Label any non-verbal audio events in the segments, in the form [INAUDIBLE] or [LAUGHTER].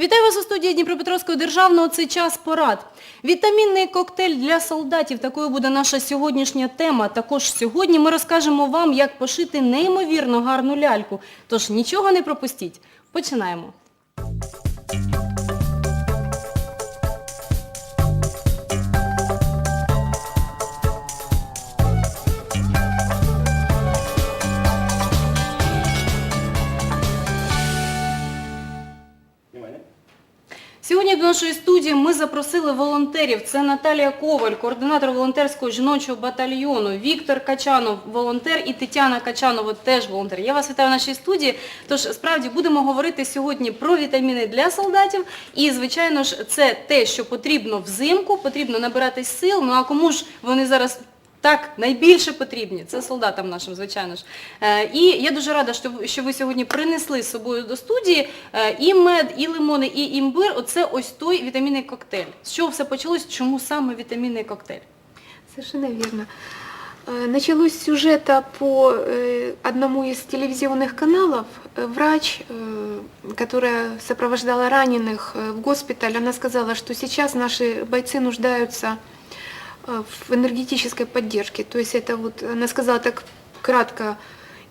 Вітаю вас у студії Дніпропетровського державного «Це час порад». Вітамінний коктейль для солдатів – такою буде наша сьогоднішня тема. Також сьогодні ми розкажемо вам, як пошити неймовірно гарну ляльку. Тож нічого не пропустіть. Починаємо. Нашої студії ми запросили волонтерів. Це Наталія Коваль, координатор волонтерського жіночого батальйону, Віктор Качанов, волонтер і Тетяна Качанова теж волонтер. Я вас вітаю в нашій студії. Тож справді будемо говорити сьогодні про вітаміни для солдатів. І, звичайно ж, це те, що потрібно взимку, потрібно набирати сил. Ну а кому ж вони зараз так, найбільше потрібні. Це солдатам нашим, звичайно ж. Е, І я дуже рада, що ви- що ви сьогодні принесли з собою до студії е, і мед, і лимони, і імбир. Оце ось той вітамінний коктейль. З чого все почалось? Чому саме вітамінний коктейль? Совершенно верно. Э, Началось с сюжета по э, одному из телевизионных каналов. Э, Врач, э, которая сопровождала раненых э, в госпиталь, она сказала, что сейчас наши бойцы нуждаются э, в энергетической поддержке. То есть это вот, она сказала так кратко,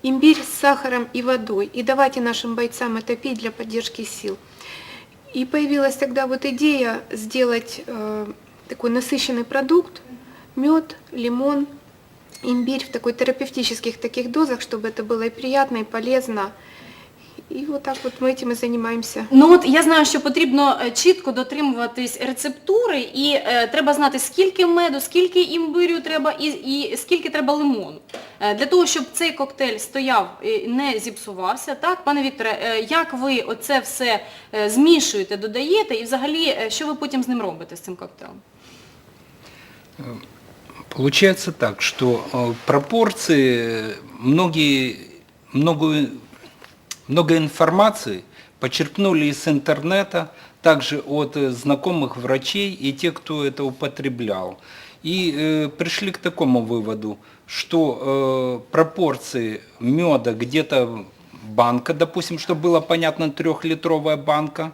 имбирь с сахаром и водой. И давайте нашим бойцам это пить для поддержки сил. И появилась тогда вот идея сделать э, такой насыщенный продукт, мед, лимон, имбирь в такой терапевтических таких дозах, чтобы это было и приятно, и полезно. И вот так вот мы этим и занимаемся. Ну от я знаю, що потрібно е, чітко дотримуватись рецептури і е, треба знати, скільки меду, скільки імбирю треба і, і скільки треба лимону. Е, для того, щоб цей коктейль стояв і не зіпсувався, так, пане Вікторе, е, як ви оце все е, змішуєте, додаєте і взагалі, е, що ви потім з ним робите, з цим коктейлем? Получается так, что э, пропорции, многие, много, много информации почерпнули из интернета, также от э, знакомых врачей и тех, кто это употреблял. И э, пришли к такому выводу, что э, пропорции меда где-то банка, допустим, чтобы было понятно, трехлитровая банка,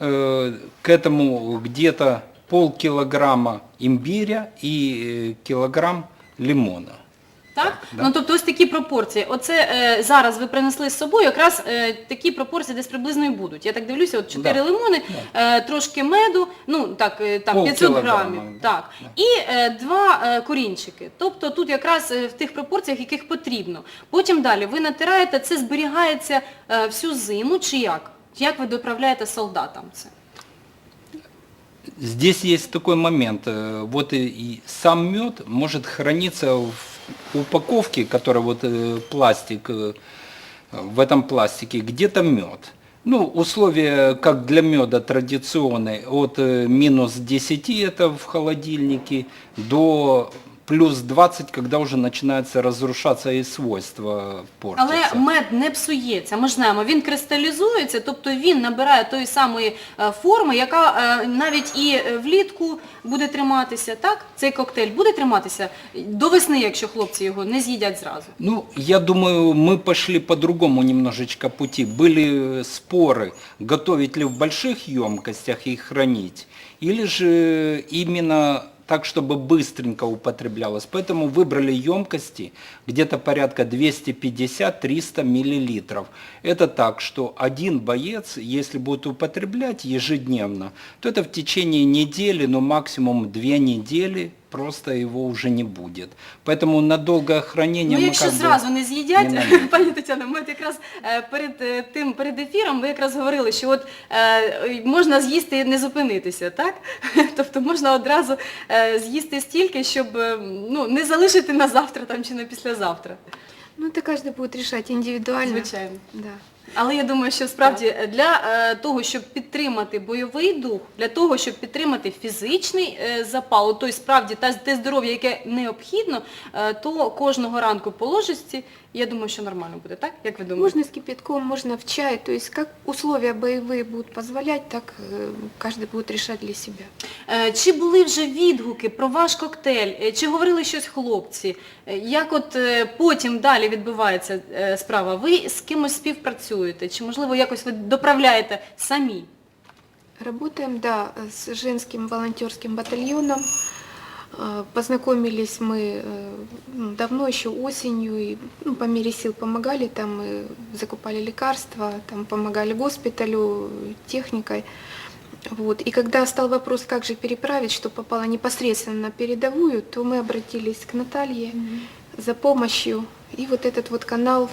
Э, к этому где-то полкилограмма имбиря и э, килограмм лимона. Так? да. Ну тобто ось такі пропорції. Оце е, зараз ви принесли з собою, якраз е, такі пропорції десь приблизно і будуть. Я так дивлюся, от 4 Да. лимони, е, трошки меду, ну так, е, там Пол 500 кілограма, грамів. да. Так. Да. І е, два е, корінчики. Тобто тут якраз е, в тих пропорціях, яких потрібно. Потім далі ви натираєте, це зберігається е, всю зиму чи як? Як ви доправляєте солдатам це? Здесь есть такой момент. э, Вот и, и сам мед может храниться в упаковке, которая вот э, пластик, э, в этом пластике, где-то мед. Ну, условия, как для меда традиционные, от э, минус 10 это в холодильнике до плюс 20, когда уже начинаются разрушаться и свойства портятся. Але мед не псується, ми ж знаємо, він кристалізується, тобто він набирає тої самої е, форми, яка е, навіть і е, влітку буде триматися, так? Цей коктейль буде триматися до весни, якщо хлопці його не з'їдять зразу. Ну, я думаю, мы пошли по другому немножечко пути. Были споры, готовить ли в больших емкостях и хранить, или же именно так, чтобы быстренько употреблялось. Поэтому выбрали емкости где-то порядка 250-300 миллилитров. Это так, что один боец, если будет употреблять ежедневно, то это в течение недели, ну максимум две недели, просто его уже не будет. Поэтому на долгое хранение Ну, мы якщо как бы зразу не з'їдять, не надо. [LAUGHS] пані Тетяно, ми от якраз е, перед е, тим, перед ефіром ви якраз говорили, що от е, можна з'їсти і не зупинитися, так? [LAUGHS] Тобто можна одразу е, з'їсти стільки, щоб е, ну, не залишити на завтра там, чи на післязавтра. Ну, это каждый будет решать индивидуально. Звичайно. Да. Але я думаю, що справді е, для е, того, щоб підтримати бойовий дух, для того, щоб підтримати фізичний е, запал, от той справді та, те здоров'я, яке необхідно, е, то кожного ранку по ложечці, я думаю, що нормально буде, так? Як ви думаєте? Можно с кипятком, можно в чай. То есть как условия боевые будут позволять, так э, каждый будет решать для себя. Е, Чи були вже відгуки про ваш коктейль? Е, Чи говорили щось хлопці? Е, Як от е, потім далі відбувається е, справа? Ви з кимось співпрацюєте? Чи можливо якось ви доправляєте самі? Работаем, да, с женским волонтерским батальоном. Э, Познакомились мы э, ну, давно, еще осенью, и ну, по мере сил помогали, там мы закупали лекарства, там помогали госпиталю, техникой. Вот. И когда стал вопрос, как же переправить, что попало непосредственно на передовую, то мы обратились к Наталье за помощью. И вот этот вот канал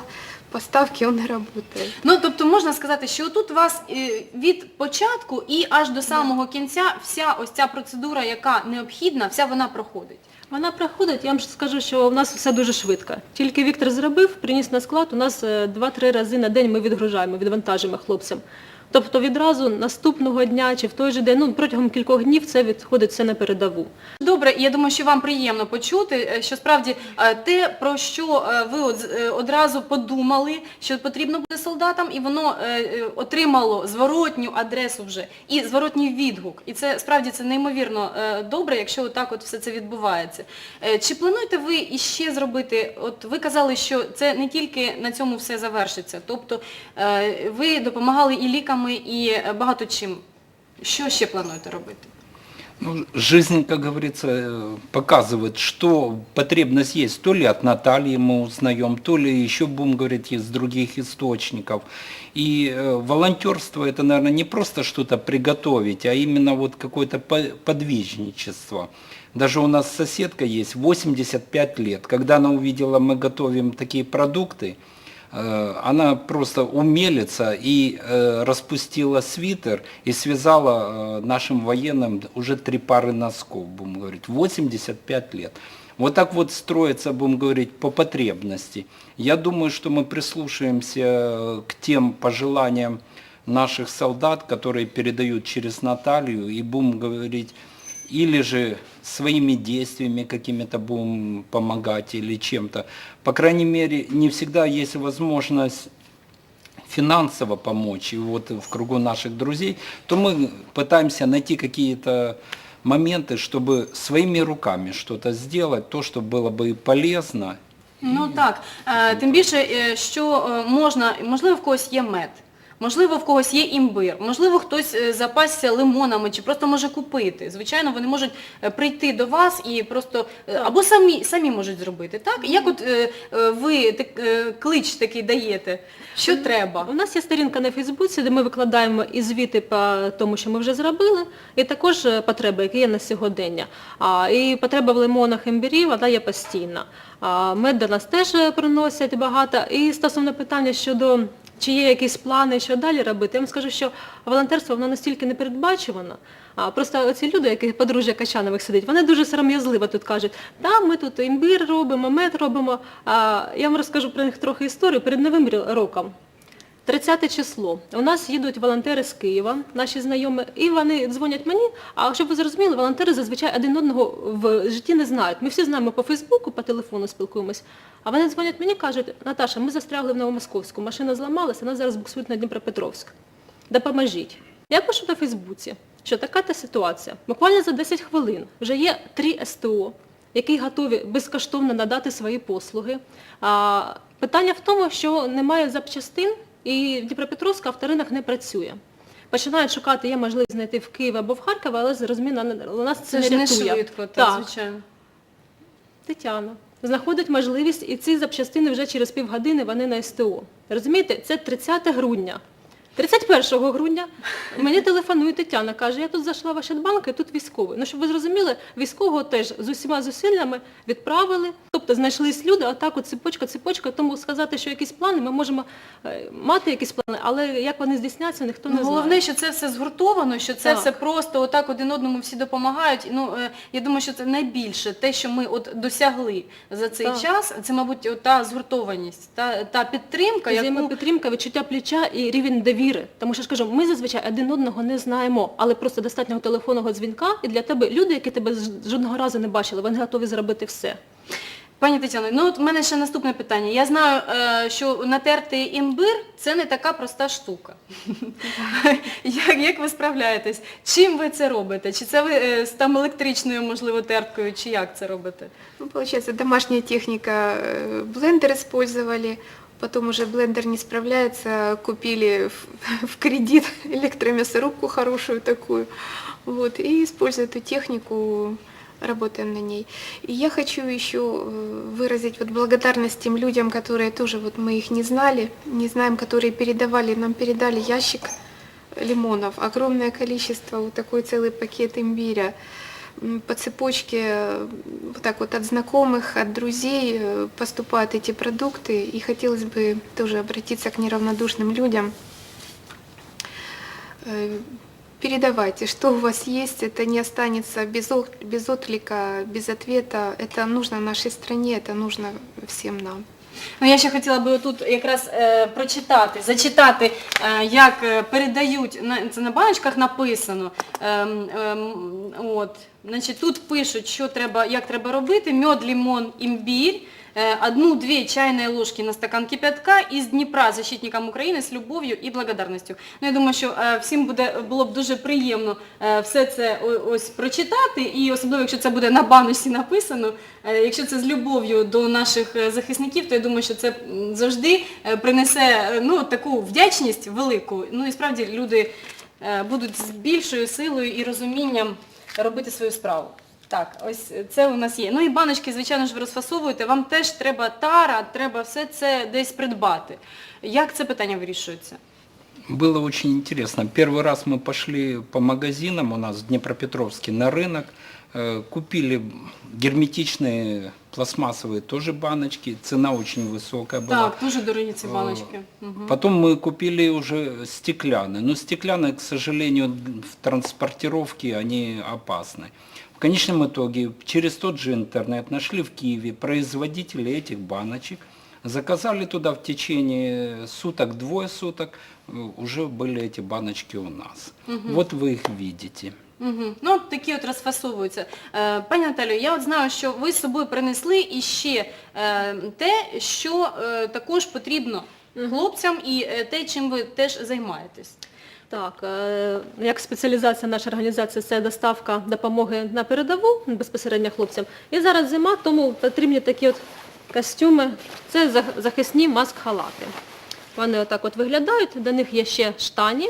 поставки, он работает. Ну, тобто можна сказати, що тут у вас е, від початку і аж до самого кінця вся ось ця процедура, яка необхідна, вся вона проходить. Вона проходить, я вам скажу, що у нас все дуже швидко. Тільки Віктор зробив, приніс на склад, у нас е, 2-3 рази на день ми відгружаємо, відвантажимо хлопцям. Тобто відразу наступного дня чи в той же день, ну протягом кількох днів це відходить все на передову. Добре, я думаю, що вам приємно почути, е, що справді е, те, про що е, ви одразу подумали, що потрібно буде солдатам, і воно отримало зворотню адресу вже і зворотній відгук. І це справді це неймовірно добре, якщо отак от все це відбувається. Чи плануєте ви іще зробити? От ви казали, що це не тільки на цьому все завершиться. Тобто ви допомагали і ліками, і е, багато чим. Що ще плануєте робити? Ну, жизнь, как говорится, э, показывает, что потребность есть. То ли от Натальи мы узнаем, то ли еще, будем говорить, из других источников. И э, волонтерство это, наверное, не просто что-то приготовить, а именно вот какое-то по- подвижничество. Даже у нас соседка есть, 85 лет. Когда она увидела, мы готовим такие продукты, Э, она просто умелица и э, распустила свитер и связала э, нашим военным уже три пары носков, будем говорить, 85 лет. Вот так вот строится, будем говорить, по потребности. Я думаю, что мы прислушаемся э, к тем пожеланиям наших солдат, которые передают через Наталью, и будем говорить, или же своими действиями какими-то будем помогать или чем-то. По крайней мере, не всегда есть возможность финансово помочь, и вот в кругу наших друзей, то мы пытаемся найти какие-то моменты, чтобы своими руками что-то сделать, то, что было бы полезно. Ну так, Е, тим більше, що е, можна, можливо, в когось є мед, можливо, в когось є імбир, можливо, хтось е, запасся лимонами чи просто може купити. Звичайно, вони можуть е, прийти до вас і просто е, або самі, самі можуть зробити. Так? Як от ви так, клич такий даєте, що треба? У нас є сторінка на Фейсбуці, де ми викладаємо і звіти по тому, що ми вже зробили, і також потреби, які є на сьогодення. А, і потреба в лимонах імбірі, вона є постійна. А, мед до нас теж приносять багато. І стосовно питання щодо чи є якісь плани, що далі робити, я вам скажу, що волонтерство воно настільки непередбачувано. А просто оці люди, які подружжя Качанових сидить, вони дуже сором'язливо тут кажуть, да, ми тут імбир робимо, мед робимо. А, я вам розкажу про них трохи історію перед Новим роком. 30 число. У нас їдуть волонтери з Києва, наші знайомі, і вони дзвонять мені. А щоб ви зрозуміли, волонтери зазвичай один одного в житті не знають. Ми всі знаємо по Фейсбуку, по телефону спілкуємось. А вони дзвонять мені, кажуть, Наташа, ми застрягли в Новомосковську, машина зламалася, вона зараз буксують на Дніпропетровськ. Допоможіть. Я пишу на Фейсбуці, що така та ситуація. Буквально за 10 хвилин вже є три СТО, які готові безкоштовно надати свої послуги. А, питання в тому, що немає запчастин і в Дніпропетровську авторинок не працює. Починають шукати, є можливість знайти в Києві або в Харкові, але зрозуміло, у нас це, Це не не рятує. швидко, так, Так. звичайно. Тетяна знаходить можливість, і ці запчастини вже через півгодини вони на СТО. Розумієте, це 30 грудня. 31 грудня мені телефонує Тетяна, каже, я тут зайшла в Ощадбанк, і тут військовий. Ну, щоб ви зрозуміли, військового теж з усіма зусиллями відправили, тобто знайшлись люди, а так от цепочка, цепочка, тому сказати, що якісь плани, ми можемо е, мати якісь плани, але як вони здійсняться, ніхто не Ну, знає. головне, що це все згуртовано, що це Так. все просто отак один одному всі допомагають. Ну, е, я думаю, що це найбільше те, що ми от досягли за цей Так. час, це, мабуть, та згуртованість, та, та підтримка, яку... Взаємопідтримка, відчуття плеча і рівень довіри. Тому що ж кажу, ми зазвичай один одного не знаємо, але просто достатнього телефонного дзвінка, і для тебе люди, які тебе жодного разу не бачили, вони готові зробити все. Пані Тетяно, ну от в мене ще наступне питання. Я знаю, е, що натерти імбир це не така проста штука. [LAUGHS] як, як ви справляєтесь? Чим ви це робите? Чи це ви е, з там електричною, можливо, терткою, чи як це робите? Ну, получается, домашняя техника, э, блендер использовали, потом уже блендер не справляется, купили в, [LAUGHS] в кредит электромясорубку хорошую такую, вот, и используя эту технику, работаем на ней. И я хочу еще э, выразить вот благодарность тем людям, которые тоже, вот мы их не знали, не знаем, которые передавали, нам передали ящик лимонов, огромное количество, вот такой целый пакет имбиря, по цепочке, э, вот так вот от знакомых, от друзей э, поступают эти продукты, и хотелось бы тоже обратиться к неравнодушным людям. Э, Передавайте, что у вас есть, это не останется без, без отклика, без ответа, это нужно нашей стране, это нужно всем нам. Ну, я ще хотіла би тут якраз е, прочитати, зачитати, е, як е, передають, на, це на баночках написано. Ем, ем, от, значить, тут пишуть, що треба, як треба робити. Мед, лимон, імбирь, е, одну-дві чайні ложки на стакан кипятка із Дніпра защитникам України з любов'ю і благодарністю. Ну, я думаю, що е, всім буде, було б дуже приємно е, все це ось прочитати, і особливо, якщо це буде на баночці написано, якщо це з любов'ю до наших захисників, то я думаю, що це завжди принесе ну, таку вдячність велику. Ну і справді люди будуть з більшою силою і розумінням робити свою справу. Так, ось це у нас є. Ну і баночки, звичайно ж, ви розфасовуєте. Вам теж треба тара, треба все це десь придбати. Як це питання вирішується? Было очень интересно. Первый раз мы пошли по магазинам у нас в Днепропетровске на рынок, э, Купили герметичные пластмассовые тоже баночки, цена очень высокая была. Так, дуже дорогі ці баночки. Потом мы купили уже стеклянные, но стеклянные, к сожалению, в транспортировке они опасны. В конечном итоге через тот же интернет нашли в Киеве производителей этих баночек, заказали туда в течение суток, двое суток, э, уже были эти баночки у нас. Вот вы их видите. Угу. Ну, от такі от розфасовуються. Е, пані Наталію, я от знаю, що ви з собою принесли іще е, те, що е, також потрібно хлопцям і е, те, чим ви теж займаєтесь. Так, е, як спеціалізація нашої організації це доставка допомоги на передову безпосередньо хлопцям. І зараз зима, тому потрібні такі от костюми. Це зах- захисні маск-халати. Вони отак от виглядають, до них є ще штані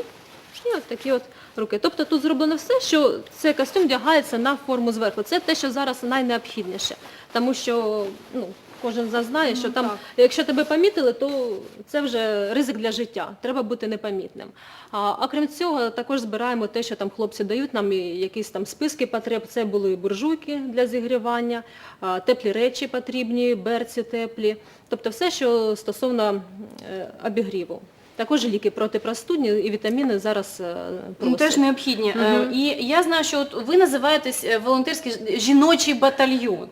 і от такі от руки. Тобто тут зроблено все, що цей костюм вдягається на форму зверху. Це те, що зараз найнеобхідніше. Тому що ну, кожен з нас знає, що там, якщо тебе помітили, то це вже ризик для життя. Треба бути непомітним. А, окрім цього, також збираємо те, що там хлопці дають нам і якісь там списки потреб. Це були буржуйки для зігрівання, а, теплі речі потрібні, берці теплі. Тобто все, що стосовно е, обігріву. Також ліки протипростудні і вітаміни зараз е, просять. теж необхідні. Угу. І я знаю, що от ви називаєтесь е, волонтерський жіночий батальйон.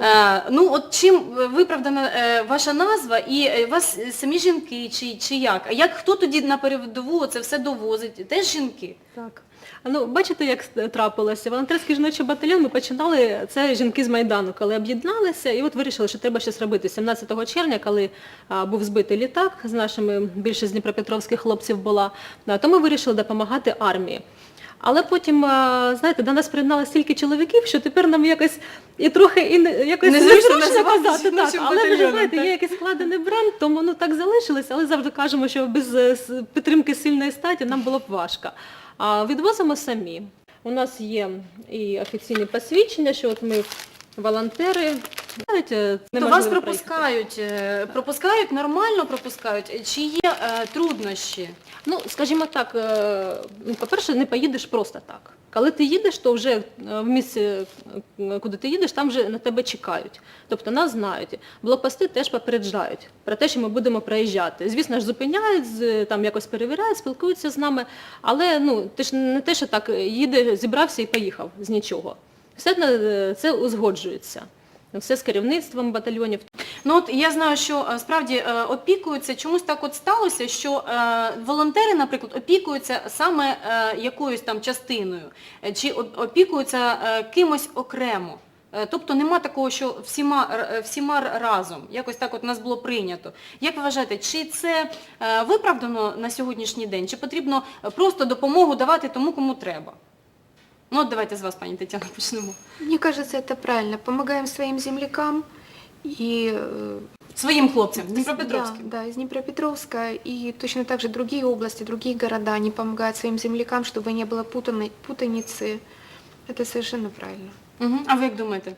Е, ну, от чим виправдана е, ваша назва, і е, вас самі жінки, чи, чи як? А як хто тоді на передову це все довозить? Теж жінки? Так. Ну, бачите, як трапилося. Волонтерський жіночий батальйон ми починали, це жінки з Майдану, коли об'єдналися, і от вирішили, що треба щось робити. 17 червня, коли а, був збитий літак з нашими, більшість дніпропетровських хлопців була, а, то ми вирішили допомагати армії. Але потім, знаєте, до нас приєдналося стільки чоловіків, що тепер нам якось і трохи і не- якось Незручно казати, так. Але ви ж знаєте, є якийсь складений бренд, тому ну так залишилось, але завжди кажемо, що без е, підтримки сильної статі нам було б важко. А відвозимо самі. У нас є і офіційні посвідчення, що от ми волонтери. Навіть е, То вас пропускають, е, пропускають, нормально пропускають, чи є е, труднощі? Ну, скажімо так, е, ну, по-перше, не поїдеш просто так. Коли ти їдеш, то вже е, в місці, е, куди ти їдеш, там вже на тебе чекають. Тобто нас знають. Блокпости теж попереджають про те, що ми будемо проїжджати. Звісно ж, зупиняють, з- там якось перевіряють, спілкуються з нами, але ну, ти ж не те, що так їде, зібрався і поїхав з нічого. Все е, це узгоджується. Все з керівництвом батальйонів. Ну от я знаю, що е, справді е, опікуються, чомусь так от сталося, що волонтери, наприклад, опікуються саме якоюсь там частиною, чи опікуються кимось окремо. Тобто нема такого, що всіма, всіма разом. Якось так от нас було прийнято. Як ви вважаєте, чи це виправдано на сьогоднішній день, чи потрібно просто допомогу давати тому, кому треба? Ну от давайте з вас, пані Тетяна, почнемо. Мне кажется, это правильно. Помогаем своим землякам И э, Своїм хлопцям, Из- Дніпропетровським. Да, да, из Днепропетровска и точно так же другие области, другие города, они помогают своим землякам, чтобы не было путаны- путаницы. Это совершенно правильно. Мгм. А ви як думаєте?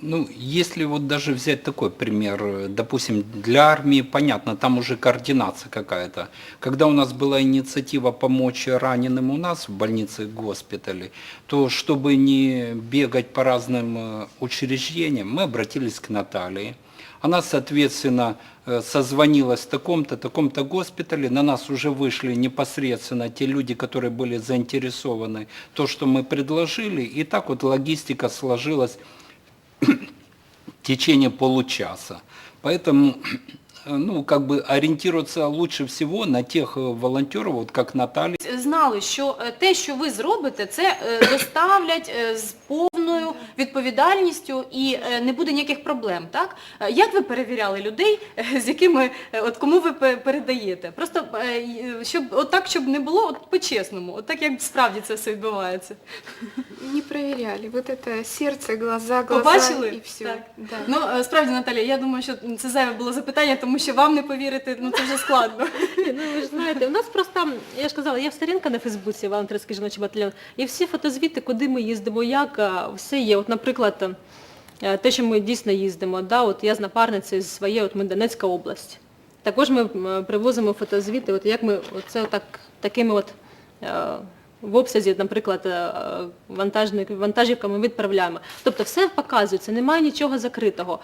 Ну, если вот даже взять такой пример, э, допустим, для армии, понятно, там уже координация какая-то. Когда у нас была инициатива помочь раненым у нас в больнице и госпитале, то чтобы не бегать по разным э, учреждениям, мы обратились к Наталье. Она, соответственно, э, созвонилась в таком-то, таком-то госпитале, на нас уже вышли непосредственно те люди, которые были заинтересованы, то, что мы предложили, и так вот логистика сложилась течение получаса. Поэтому [CLEARS THROAT] ну, как бы ориентироваться лучше всего на тех э, волонтеров, вот как Наталья, Знали, що е, те, що ви зробите, це е, доставлять е, з повною відповідальністю і е, не буде ніяких проблем, так? Е, Як ви перевіряли людей, е, з якими, от кому ви передаєте? Просто щоб от так, щоб не було, от по-чесному, от так як справді це все відбувається. Не проверяли. Вот это сердце, глаза, глаза Побачили? и все. Так. Да. Ну, справді, Наталія, я думаю, що це зайве було запитання, тому що вам не повірити, ну це вже складно. Ну ви ж знаєте, у нас просто, я ж казала, є сторінка на Фейсбуці волонтерський жіночий батальйон, і всі фотозвіти, куди ми їздимо, як, все є. От, наприклад, е, те, що ми дійсно їздимо, да, от я з напарницею зі своєї, от ми Донецька область. Також ми привозимо фотозвіти, от як ми оце отак, такими от е, в обсязі, наприклад, е, вантажівками відправляємо. Тобто все показується, немає нічого закритого.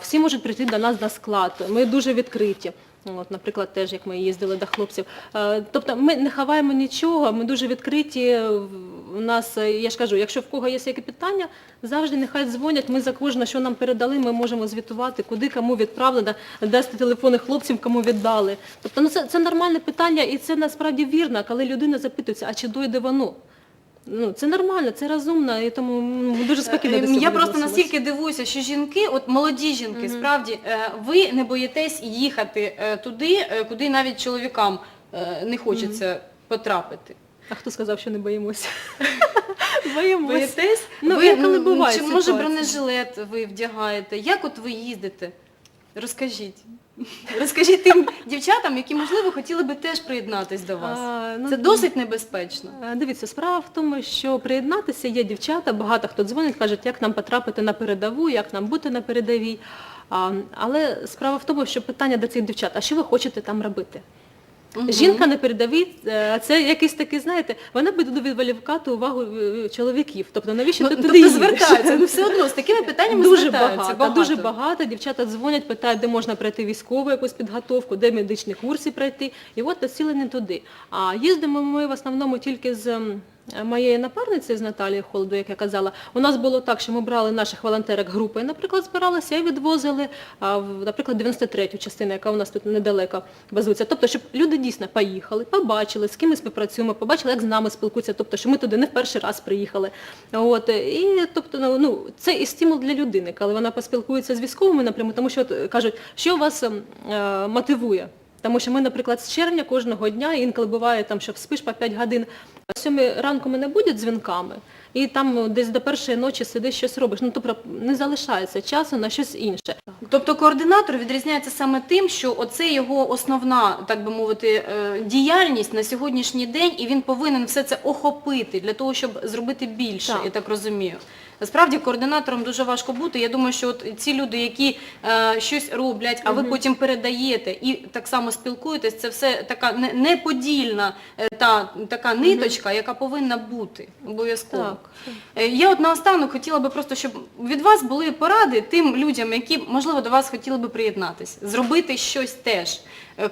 Всі можуть прийти до нас на склад. Ми дуже відкриті. От, наприклад, теж як ми їздили до хлопців. Е, Тобто ми не ховаємо нічого, ми дуже відкриті. У нас, е, я ж кажу, якщо в кого є які питання, завжди нехай дзвонять. Ми за кожне, що нам передали, ми можемо звітувати, куди кому відправлено, дасти телефони хлопцям, кому віддали. Тобто ну, це, це нормальне питання, і це насправді вірно, коли людина запитується, а чи дойде воно? Ну, це нормально, це розумно, і тому м, дуже спокійно до Е, цього Я просто відносимось. настільки дивуюся, що жінки, от молоді жінки, справді, е, ви не боїтесь їхати е, туди, е, куди навіть чоловікам е, не хочеться потрапити. А хто сказав, що не боїмося? [LAUGHS] Боїмося. Боїтесь? Ну, ви, інколи буває чи може ситуація. бронежилет ви вдягаєте? Як от ви їздите? Розкажіть. Розкажіть тим дівчатам, які, можливо, хотіли би теж приєднатись до вас. А, ну, Це досить небезпечно. Е, Дивіться, справа в тому, що приєднатися є дівчата, багато хто дзвонить, кажуть, як нам потрапити на передову, як нам бути на передовій. А, але справа в тому, що питання до цих дівчат, а що ви хочете там робити? Жінка на передовій, е, це якийсь такий, знаєте, вона буде відволікати увагу е, чоловіків. Тобто навіщо Ну, ти туди тобто їдеш? звертаються, ну все одно з такими [LAUGHS] питаннями Дуже звертаються. багато, дуже багато. Дівчата дзвонять, питають, де можна пройти військову якусь підготовку, де медичні курси пройти. І от націлені туди. А їздимо ми в основному тільки з м, моєю напарницею, з Наталією Холодою, як я казала. У нас було так, що ми брали наших волонтерок групи, наприклад, збиралися і відвозили, наприклад, 93-ю частину, яка у нас тут недалеко базується. Тобто, щоб люди дійсно поїхали, побачили, з ким ми співпрацюємо, побачили, як з нами спілкуються, тобто, що ми туди не в перший раз приїхали. От, і тобто, ну, ну, це і стимул для людини, коли вона поспілкується з військовими напряму, тому що е, кажуть, що вас ем, е, мотивує. Тому що ми, наприклад, з червня кожного дня, інколи буває, там, що спиш по 5 годин, а сьомій ранку мене будуть дзвінками, і там ну, десь до першої ночі сидиш, щось робиш. Ну, тобто не залишається часу на щось інше. Тобто координатор відрізняється саме тим, що оце його основна, так би мовити, е, діяльність на сьогоднішній день, і він повинен все це охопити для того, щоб зробити більше, Так. я так розумію. Насправді координатором дуже важко бути. Я думаю, що от ці люди, які е, щось роблять, а ви потім передаєте і так само спілкуєтесь, це все така не- неподільна е, та така ниточка, яка повинна бути обов'язково. Так. Е, Я от наостанок хотіла би просто, щоб від вас були поради тим людям, які, можливо, до вас хотіли би приєднатися, зробити щось теж,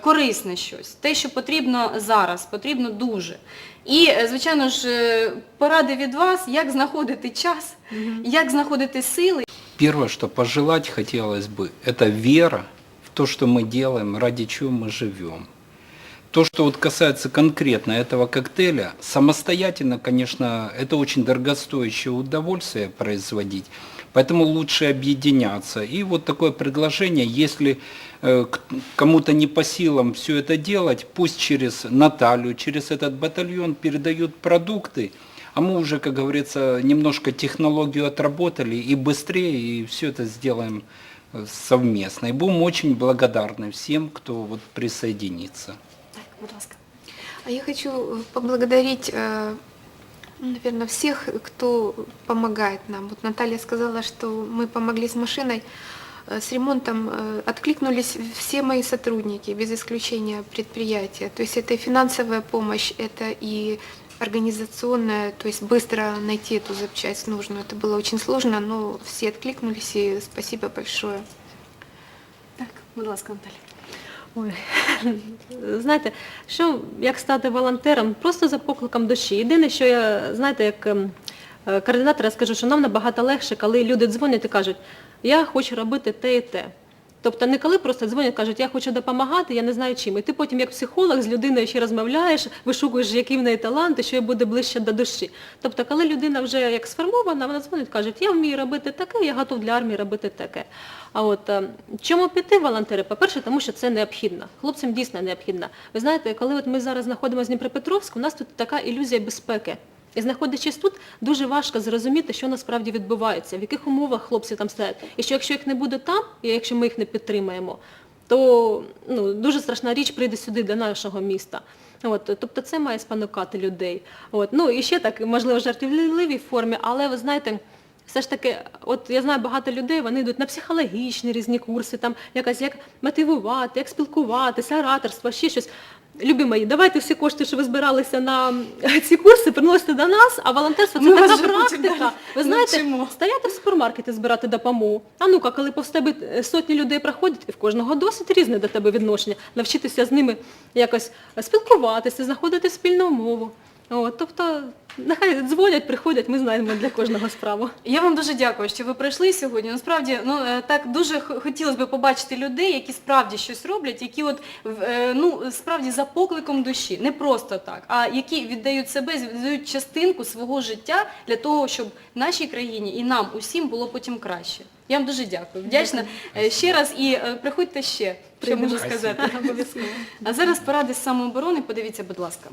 корисне щось, те, що потрібно зараз, потрібно дуже. І, е, звичайно ж, е, поради від вас, як знаходити час, як знаходити сили. Первое, что пожелать хотелось бы, это вера в то, что мы делаем, ради чего мы живем. То, что вот касается конкретно этого коктейля, самостоятельно, конечно, это очень дорогостоящее удовольствие производить, поэтому лучше объединяться. И вот такое предложение, если э, кому-то не по силам все это делать, пусть через Наталью, через этот батальон передают продукты, а мы уже, как говорится, немножко технологию отработали и быстрее, и все это сделаем э, совместно. И будем очень благодарны всем, кто вот присоединится. Будь ласка. А я хочу э, поблагодарить, наверное, всех, кто помогает нам. Вот Наталья сказала, что мы помогли с машиной. Э, С ремонтом э, откликнулись все мои сотрудники, без исключения предприятия. То есть это и финансовая помощь, это и организационная, то есть быстро найти эту запчасть нужную. Это было очень сложно, но все откликнулись, и спасибо большое. Так, будь ласка, Наталя. Ой, [LAUGHS] знаєте, що як стати волонтером? Просто за покликом душі. Єдине, що я, знаєте, як ем, е, координатор, я скажу, що нам набагато легше, коли люди дзвонять і кажуть, я хочу робити те і те. Тобто не коли просто дзвонять, кажуть, я хочу допомагати, я не знаю чим. І ти потім як психолог з людиною ще розмовляєш, вишукуєш, які в неї таланти, що їй буде ближче до душі. Тобто, коли людина вже як сформована, вона дзвонить, каже, я вмію робити таке, я готов для армії робити таке. А от е, чому піти волонтери? По-перше, тому що це необхідно. Хлопцям дійсно необхідно. Ви знаєте, коли от ми зараз знаходимося в Дніпропетровську, у нас тут така ілюзія безпеки. І знаходячись тут, дуже важко зрозуміти, що насправді відбувається, в яких умовах хлопці там стоять. І що якщо їх не буде там, і якщо ми їх не підтримаємо, то ну, дуже страшна річ прийде сюди до нашого міста. От, тобто це має спонукати людей. От, ну і ще так, можливо, жартівливій формі, але ви знаєте, все ж таки, от я знаю багато людей, вони йдуть на психологічні різні курси, там якось як мотивувати, як спілкуватися, ораторство, ще щось. Любі мої, давайте всі кошти, що ви збиралися на ці курси, приносите до нас, а волонтерство це Ми така практика. Ви знаєте, навчимо. стояти в супермаркеті збирати допомогу. А ну-ка, коли повз тебе е, сотні людей проходять, і в кожного досить різне до тебе відношення, навчитися з ними якось спілкуватися, знаходити спільну мову. От, тобто, нехай дзвонять, приходять, ми знаємо для кожного справу. Я вам дуже дякую, що ви прийшли сьогодні. Насправді, ну е, так дуже х- хотілося б побачити людей, які справді щось роблять, які от в- е, ну справді за покликом душі, не просто так, а які віддають себе, віддають частинку свого життя для того, щоб нашій країні і нам усім було потім краще. Я вам дуже дякую. Вдячна Е, ще раз і е, приходьте ще, що можу сказати. А зараз поради з самооборони, подивіться, будь ласка.